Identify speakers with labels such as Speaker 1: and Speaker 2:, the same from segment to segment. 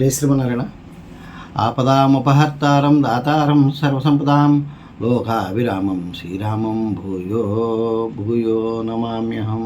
Speaker 1: జై శ్రీమన్నారాయణ. ఆపదాముపహర్తారం దాతారం సర్వసంపదాం లోకావిరామం శ్రీరామం భూయో భూయో నమామ్యహం.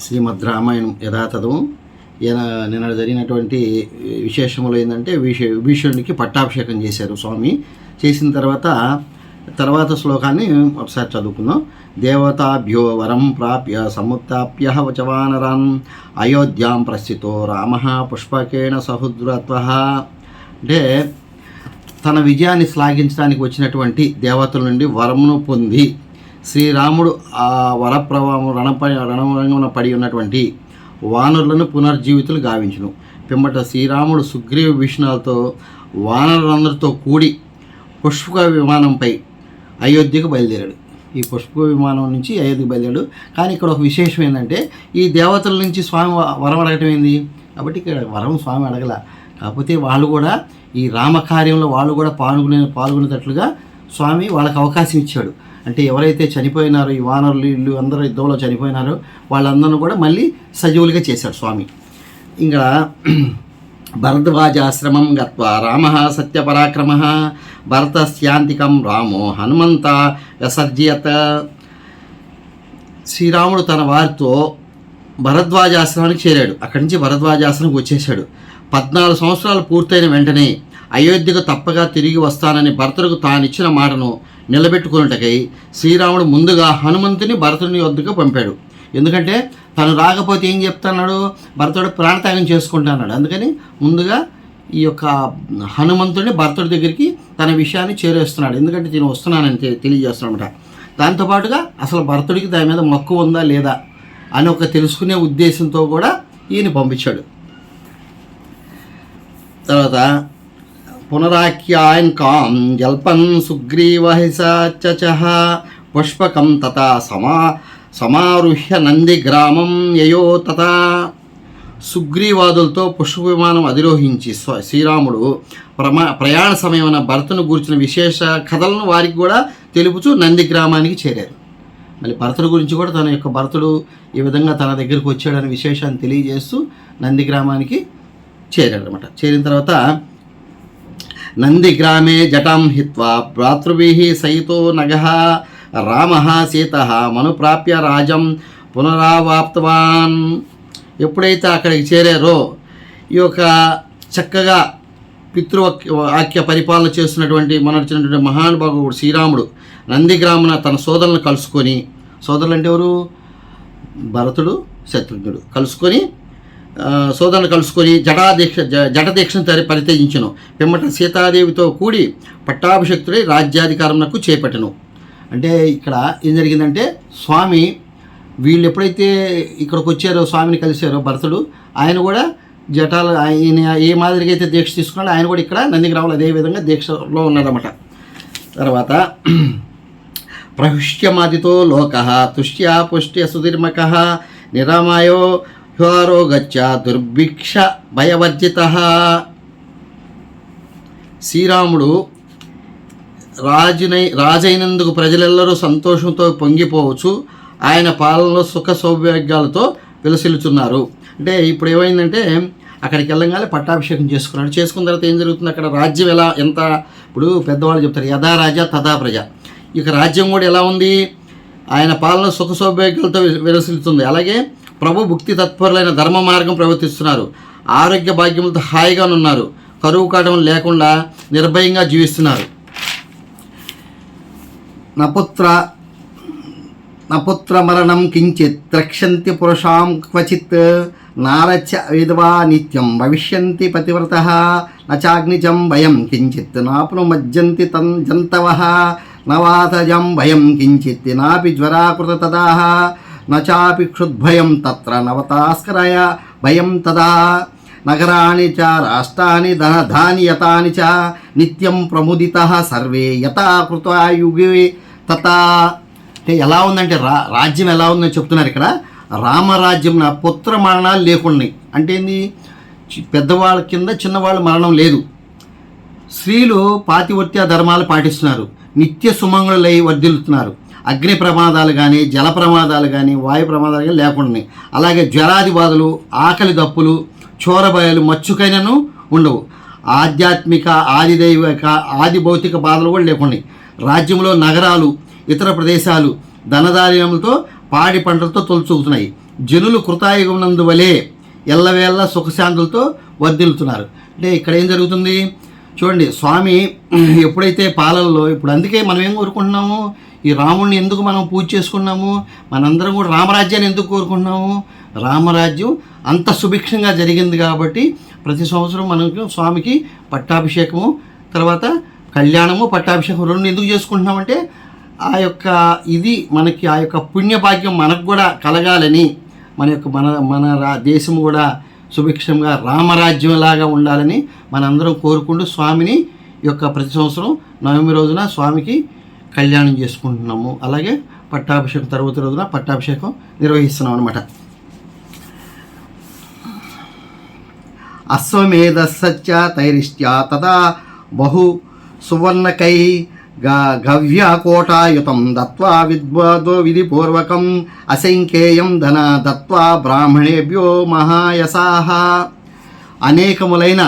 Speaker 1: శ్రీమద్ రామాయణం యథాతథం. నిన్న జరిగినటువంటి విశేషములు ఏంటంటే విష విభీషణుడికి పట్టాభిషేకం చేశారు స్వామి. చేసిన తర్వాత తర్వాత శ్లోకాన్ని ఒకసారి చదువుకుందాం. దేవతాభ్యో వరం ప్రాప్య సముత్ప్య వచవానరాన్. అయోధ్యాం ప్రస్థితో రామ పుష్పకేణ సహుద్రత్వ. అంటే తన విజయాన్ని శ్లాఘించడానికి వచ్చినటువంటి దేవతల నుండి వరమును పొంది శ్రీరాముడు ఆ వరప్రభావం రణప రణరంగమున పడి ఉన్నటువంటి వానరులను పునర్జీవితులు గావించును. పిమ్మట శ్రీరాముడు సుగ్రీవ భీషణాలతో వానరులందరితో కూడి పుష్పక విమానంపై అయోధ్యకు బయలుదేరాడు. ఈ పుష్ప విమానం నుంచి అయోధ్యకు బయలుదేరాడు. కానీ ఇక్కడ ఒక విశేషం ఏంటంటే ఈ దేవతల నుంచి స్వామి వరం అడగటం ఏంది? కాబట్టి ఇక్కడ వరం స్వామి అడగల. కాకపోతే వాళ్ళు కూడా ఈ రామకార్యంలో వాళ్ళు కూడా పాల్గొనే పాల్గొనేటట్లుగా స్వామి వాళ్ళకి అవకాశం ఇచ్చాడు. అంటే ఎవరైతే చనిపోయినారో ఈ వానరులు ఇల్లు అందరూ యుద్ధంలో చనిపోయినారో వాళ్ళందరూ కూడా మళ్ళీ సజీవులుగా చేశాడు స్వామి. ఇంకా భరద్వాజాశ్రమం గత్వా రామ సత్యపరాక్రమ భరతస్యాంతికం రామో హనుమంత విసర్జయత. శ్రీరాముడు తన వారితో భరద్వాజాశ్రమానికి చేరాడు. అక్కడి నుంచి భరద్వాజాశ్రమానికి వచ్చేశాడు. పద్నాలుగు సంవత్సరాలు పూర్తయిన వెంటనే అయోధ్యకు తప్పగా తిరిగి వస్తానని భరతుడికి తానిచ్చిన మాటను నిలబెట్టుకున్నటకై శ్రీరాముడు ముందుగా హనుమంతుని భరతుని వద్దకు పంపాడు. ఎందుకంటే తను రాకపోతే ఏం చెప్తున్నాడు? భర్తడు ప్రాణత్యాగం చేసుకుంటున్నాడు. అందుకని ముందుగా ఈ యొక్క హనుమంతుడిని భర్తుడి దగ్గరికి తన విషయాన్ని చేరేస్తున్నాడు ఎందుకంటే నేను వస్తున్నానని తె- తెలియజేస్తున్నాడట దాంతోపాటుగా అసలు భర్తుడికి దాని మీద మక్కువ ఉందా లేదా అని ఒక తెలుసుకునే ఉద్దేశంతో కూడా ఈయన పంపించాడు. తర్వాత పునరాఖ్యాయన్ కాం జల్పన్ సుగ్రీవహిసచ పుష్పకం తథా సమా సమారుహ్య నంది గ్రామం యయో తథా. సుగ్రీవాదులతో పుష్ప విమానం అధిరోహించి స్వ శ్రీరాముడు ప్రమా ప్రయాణ సమయమున భరతను గూర్చిన విశేష కథలను వారికి కూడా తెలుపుచూ నంది గ్రామానికి చేరారు. మళ్ళీ భరతుడు గురించి కూడా తన యొక్క భరతుడు ఈ విధంగా తన దగ్గరికి వచ్చాడనే విశేషాన్ని తెలియజేస్తూ నంది గ్రామానికి చేరాడు అనమాట చేరిన తర్వాత నంది గ్రామే జటాం హిత్వా భ్రాతృభిः సైతో నగహ రామ సీత మనుప్రాప్య రాజం పునరావాప్తవాన్. ఎప్పుడైతే అక్కడికి చేరారో ఈ యొక్క చక్కగా పితృవాక్య పరిపాలన చేస్తున్నటువంటి మన వచ్చినటువంటి మహానుభావుడు శ్రీరాముడు నందిగ్రామున తన సోదరులను కలుసుకొని సోదరులు అంటే ఎవరు? భరతుడు శత్రుఘ్నుడు. కలుసుకొని సోదరులు కలుసుకొని జటాదీక్ష జ- జటదీక్షను తరి పరిత్యజించను. పిమ్మట సీతాదేవితో కూడి పట్టాభిషక్తుడై రాజ్యాధికారమునకు చేపట్టను. అంటే ఇక్కడ ఏం జరిగిందంటే స్వామి వీళ్ళు ఎప్పుడైతే ఇక్కడికి వచ్చారో స్వామిని కలిశారో భరతుడు ఆయన కూడా జటాలు ఆయన ఏ మాదిరిగా అయితే దీక్ష తీసుకున్నాడో ఆయన కూడా ఇక్కడ నందిగ్రామంలో అదేవిధంగా దీక్షలో ఉన్నారన్నమాట. తర్వాత ప్రహుష్యమాదితో లోక తుష్య పుష్ట్య సుధీర్మక నిరామాయో హ్వారో గచ్చ దుర్భిక్ష భయవర్జిత. శ్రీరాముడు రాజునై రాజైనందుకు ప్రజలెల్లరూ సంతోషంతో పొంగిపోవచ్చు. ఆయన పాలనలో సుఖ సౌభాగ్యాలతో విలసిల్లుతున్నారు అంటే ఇప్పుడు ఏమైందంటే అక్కడికి వెళ్ళంగానే పట్టాభిషేకం చేసుకున్నాడు. చేసుకున్న తర్వాత ఏం జరుగుతుంది? అక్కడ రాజ్యం ఎలా ఎంత? ఇప్పుడు పెద్దవాళ్ళు చెప్తారు యథా రాజా తథా ప్రజ. ఇక రాజ్యం కూడా ఎలా ఉంది? ఆయన పాలన సుఖ సౌభాగ్యాలతో విలసిల్లుతుంది. అలాగే ప్రభు భుక్తి తత్పరులైన ధర్మ మార్గం ప్రవర్తిస్తున్నారు. ఆరోగ్య భాగ్యములతో హాయిగా ఉన్నారు. కరువు కాటం లేకుండా నిర్భయంగా జీవిస్తున్నారు. నపుత్ర నపుత్రమరణం కించిత్ ద్రక్ష్యంతి పురుషాం క్వచిత్ నారచ విధవా నిత్యం భవిష్యంతి పతివ్రత నచాగ్నిజం భయం కించిత్ నాపును మజ్జంతి తన్ జంతవ నవాతజం భయం కించిత్ నాపి జ్వరాకృత తదా నచాపి క్షుద్భయం తత్ర నవతాస్కరయ భయం తదా. నగరాణి చ రాష్ట్రాన్ని ధనధాన్యతాని చ నిత్యం ప్రముదిత సర్వే యథాకృతాయుగే తథా. అంటే ఎలా ఉందంటే రా రాజ్యం ఎలా ఉందని చెప్తున్నారు ఇక్కడ. రామరాజ్యం నా పుత్ర మరణాలు లేకున్నాయి అంటే ఏంది? పెద్దవాళ్ళ కింద చిన్నవాళ్ళ మరణం లేదు. స్త్రీలు పాతివర్త్య ధర్మాలు పాటిస్తున్నారు. నిత్య సుమంగులై వర్ధిల్లుతున్నారు. అగ్ని ప్రమాదాలు కానీ జల ప్రమాదాలు కానీ వాయు ప్రమాదాలు కానీ లేకుండా అలాగే జ్వరాది బాధలు ఆకలి దప్పులు చోరభయాలు మచ్చుకైనను ఉండవు. ఆధ్యాత్మిక ఆదిదైవిక ఆది భౌతిక బాధలు కూడా లేకుండా రాజ్యంలో నగరాలు ఇతర ప్రదేశాలు ధనధాన్యములతో పాడి పంటలతో తొలచూగుతున్నాయి జనులు కృతాయుగమునందు వలె ఎల్లవేళ్ళ సుఖశాంతులతో వర్ధిల్లుతున్నారు. అంటే ఇక్కడ ఏం జరుగుతుంది? చూడండి స్వామి ఎప్పుడైతే పాలనలో ఇప్పుడు అందుకే మనం ఏం కోరుకుంటున్నాము? ఈ రాముడిని ఎందుకు మనం పూజ చేసుకున్నాము? మనందరం కూడా రామరాజ్యాన్ని ఎందుకు కోరుకుంటున్నాము? రామరాజ్యం అంత సుభిక్షంగా జరిగింది కాబట్టి ప్రతి సంవత్సరం మనకు స్వామికి పట్టాభిషేకము తర్వాత కళ్యాణము పట్టాభిషేకం రెండు ఎందుకు చేసుకుంటున్నామంటే ఆ యొక్క ఇది మనకి ఆ యొక్క పుణ్యభాగ్యం మనకు కూడా కలగాలని మన యొక్క మన మన రా దేశం కూడా సుభిక్షంగా రామరాజ్యంలాగా ఉండాలని మనందరం కోరుకుంటూ స్వామిని ఈ యొక్క ప్రతి సంవత్సరం నవమి రోజున స్వామికి కళ్యాణం చేసుకుంటున్నాము. అలాగే పట్టాభిషేకం తర్వాత రోజున పట్టాభిషేకం నిర్వహిస్తున్నాం అనమాట అశ్వమేధ సత్య తైరిష్ట్య తదా బహు సువర్ణకై గ గవ్యకోటాయుతం దత్వా విద్వాదో విధిపూర్వకం అసంఖ్యేయం ధన దత్వా బ్రాహ్మణేభ్యో మహాయసాహ అనేకములైన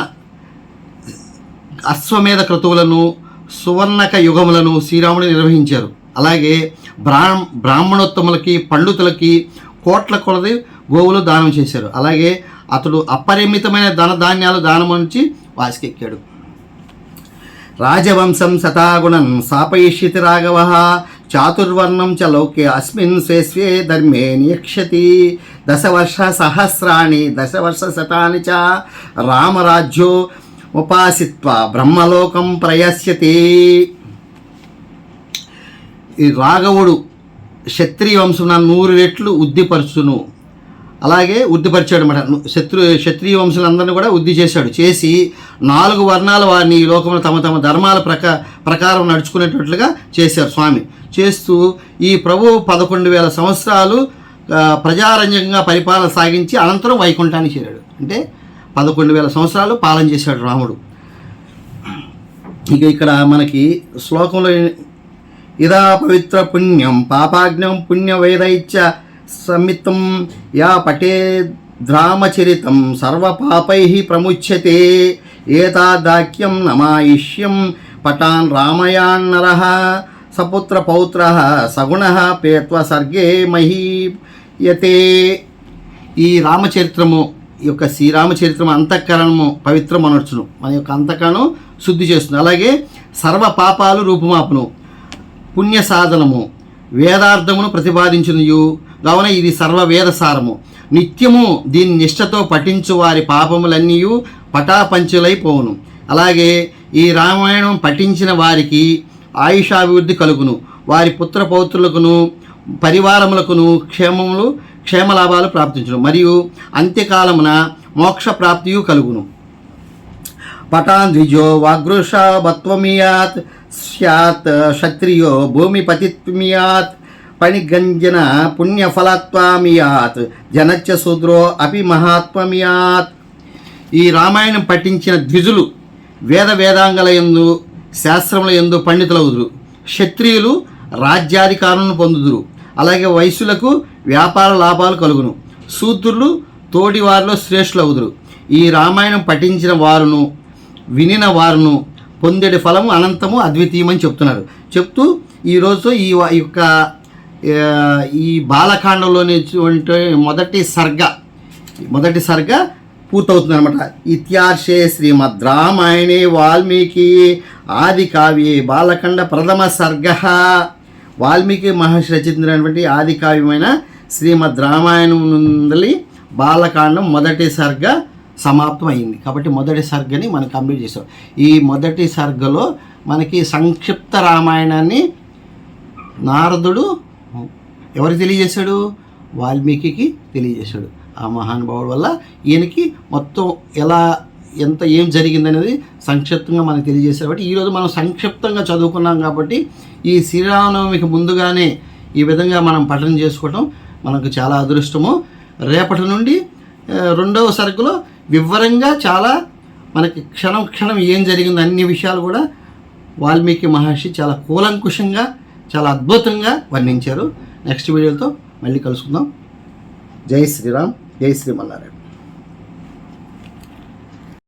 Speaker 1: అశ్వమేధ క్రతువులను సువర్ణక యుగములను శ్రీరాముడు నిర్వహించారు. అలాగే బ్రాహ్మ బ్రాహ్మణోత్తములకి పండితులకి కోట్ల కొలది గోవులు దానం చేశారు. అలాగే అతడు అపరిమితమైన ధనధాన్యాలు దానం నుంచి వాసికెక్కాడు. రాజవంశం శతాగుణం సాపయిష్యతి రాఘవ చాతుర్వర్ణం చ లోకే అస్మిన్ స్వేస్వే ధర్మే నియక్షతి దశవర్ష సహస్రాణి దశవర్ష శతాని చ రామరాజ్యో ఉపాసిత్వ బ్రహ్మలోకం ప్రయస్యతి ఈ రాఘవుడు క్షత్రియ వంశం నూరు రెట్లు ఉద్దిపరచును అలాగే ఉద్దిపరిచాడు అనమాట శత్రు క్షత్రియ వంశులందరినీ కూడా ఉద్ది చేశాడు. చేసి నాలుగు వర్ణాల వారిని ఈ లోకంలో తమ తమ ధర్మాల ప్రకా ప్రకారం నడుచుకునేటట్లుగా చేశారు స్వామి. చేస్తూ ఈ ప్రభు పదకొండు వేల సంవత్సరాలు ప్రజారంజకంగా పరిపాలన సాగించి అనంతరం వైకుంఠానికి చేరాడు. అంటే పదకొండు వేల సంవత్సరాలు పాలన చేశాడు రాముడు. ఇక ఇక్కడ మనకి శ్లోకంలో ఇదా పవిత్ర పుణ్యం పాపాజ్ఞం పుణ్యవైరైత్య సమితం యా పటే ద్రామచరితం సర్వపాపై ప్రముచ్యతే ఏతాదాక్యం నమాయిష్యం పటాన్ రామయాన్నర సపుత్ర పౌత్ర సగుణ పేత్వ సర్గే మహీయతే. ఈ రామచరిత్రము ఈ యొక్క శ్రీరామచరిత్రము అంతఃకరణము పవిత్రం అనొచ్చును. మన యొక్క అంతఃకరణం శుద్ధి చేస్తుంది. అలాగే సర్వ పాపాలు రూపుమాపును. పుణ్య సాధనము వేదార్థమును ప్రతిపాదించునియు. కావున ఇది సర్వ వేదసారము నిత్యము దీని నిష్ఠతో పఠించు వారి పాపములన్నీ పటాపంచులైపోవును అలాగే ఈ రామాయణం పఠించిన వారికి ఆయుషాభివృద్ధి కలుగును. వారి పుత్ర పౌత్రులకును పరివారములకును క్షేమములు క్షేమలాభాలు ప్రాప్తించును. మరియు అంత్యకాలమున మోక్ష ప్రాప్తియు కలుగును. పటాన్ ద్విజో వాగృషావత్వమియాత్ స్యాత్ క్షత్రియో భూమిపతిత్వమియాత్ పణిగంజన పుణ్యఫలత్వమియాత్ జనచ్చ శూద్రో అపి మహాత్మమియాత్ ఈ రామాయణం పఠించిన ద్విజులు వేద వేదాంగల ఎందు శాస్త్రముల ఎందు పండితులవుదురు క్షత్రియులు రాజ్యాధికారులను పొందుదురు. అలాగే వయసులకు వ్యాపార లాభాలు కలుగును. శూద్రులు తోటివారిలో శ్రేష్ఠులవుదురు ఈ రామాయణం పఠించిన వారును వినిన వారును పొందేడు ఫలము అనంతము అద్వితీయమని చెప్తున్నారు. చెప్తూ ఈరోజు ఈ ఈ యొక్క ఈ బాలకాండంలోని మొదటి సర్గ మొదటి సర్గ పూర్తవుతుంది అనమాట ఇత్యార్షే శ్రీమద్ రామాయణే వాల్మీకి ఆది కావ్యే బాలకండ ప్రథమ సర్గ. వాల్మీకి మహర్షి రచించినటువంటి ఆది కావ్యమైన శ్రీమద్ రామాయణం నుండి బాలకాండం మొదటి సర్గ సమాప్తం అయింది కాబట్టి మొదటి సర్గని మనం కంప్లీట్ చేసాం. ఈ మొదటి సర్గలో మనకి సంక్షిప్త రామాయణాన్ని నారదుడు ఎవరికి తెలియజేశాడు? వాల్మీకి తెలియజేశాడు. ఆ మహానుభావుడు వల్ల ఈయనకి మొత్తం ఎలా ఎంత ఏం జరిగిందనేది సంక్షిప్తంగా మనకు తెలియజేశారు. కాబట్టి ఈరోజు మనం సంక్షిప్తంగా చదువుకున్నాం కాబట్టి ఈ శ్రీరామనవమికి ముందుగానే ఈ విధంగా మనం పఠనం చేసుకోవటం మనకు చాలా అదృష్టము. రేపటి నుండి రెండవ సరుకులో వివరంగా చాలా మనకి క్షణం క్షణం ఏం జరిగిందో అన్ని విషయాలు కూడా వాల్మీకి మహర్షి చాలా కూలంకుషంగా చాలా అద్భుతంగా వర్ణించారు. నెక్స్ట్ వీడియోతో మళ్ళీ కలుసుకుందాం. జై శ్రీరామ్ జై శ్రీమల్లారెడ్డి